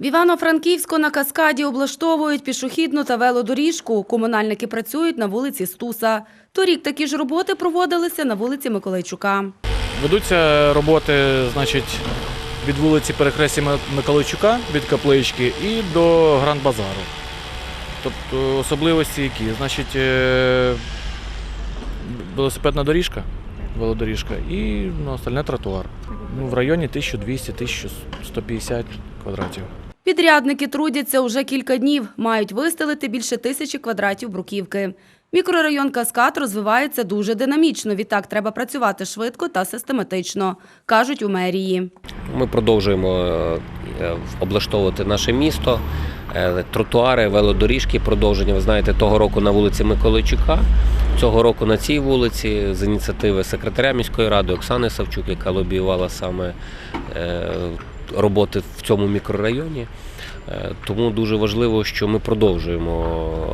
Івано-Франківську на каскаді облаштовують пішохідну та велодоріжку. Комунальники працюють на вулиці Стуса. Торік такі ж роботи проводилися на вулиці Миколайчука. Ведуться роботи, значить, від вулиці Перехрестя Миколайчука, від каплички і до Гранд-базару. Тобто особливості які? Значить, е, велосипедна доріжка, велодоріжка і ну, остальне тротуар. Ну, в районі 1200-1150 квадратів. Підрядники трудяться уже кілька днів, мають вистелити більше тисячі квадратів бруківки. Мікрорайон Каскад розвивається дуже динамічно, відтак треба працювати швидко та систематично, кажуть у мерії. Ми продовжуємо е, е, облаштовувати наше місто, е, тротуари, велодоріжки. Продовження. Ви знаєте, того року на вулиці Миколайчука, цього року на цій вулиці з ініціативи секретаря міської ради Оксани Савчук, яка лобіювала саме роботи в цьому мікрорайоні. Е, Тому дуже важливо, що ми продовжуємо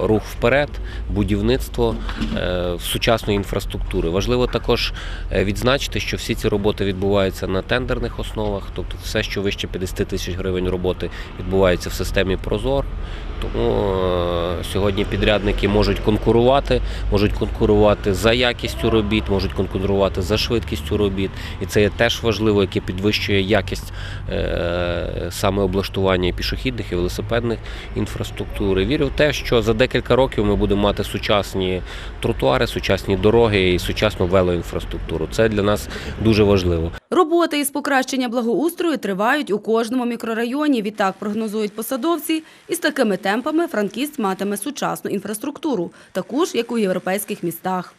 рух вперед, будівництво е, сучасної інфраструктури. Важливо також е, відзначити, що всі ці роботи відбуваються на тендерних основах, тобто все, що вище 50 тисяч гривень роботи, відбувається в системі Прозор. Тому сьогодні підрядники можуть конкурувати, можуть конкурувати за якістю робіт, можуть конкурувати за швидкістю робіт. І це є теж важливо, яке підвищує якість саме облаштування і пішохідних і велосипедних інфраструктури. Вірю в те, що за декілька років ми будемо мати сучасні тротуари, сучасні дороги і сучасну велоінфраструктуру. Це для нас дуже важливо. Роботи із покращення благоустрою тривають у кожному мікрорайоні. Відтак прогнозують посадовці. Із такими темпами Франківськ матиме сучасну інфраструктуру, таку ж, як у європейських містах.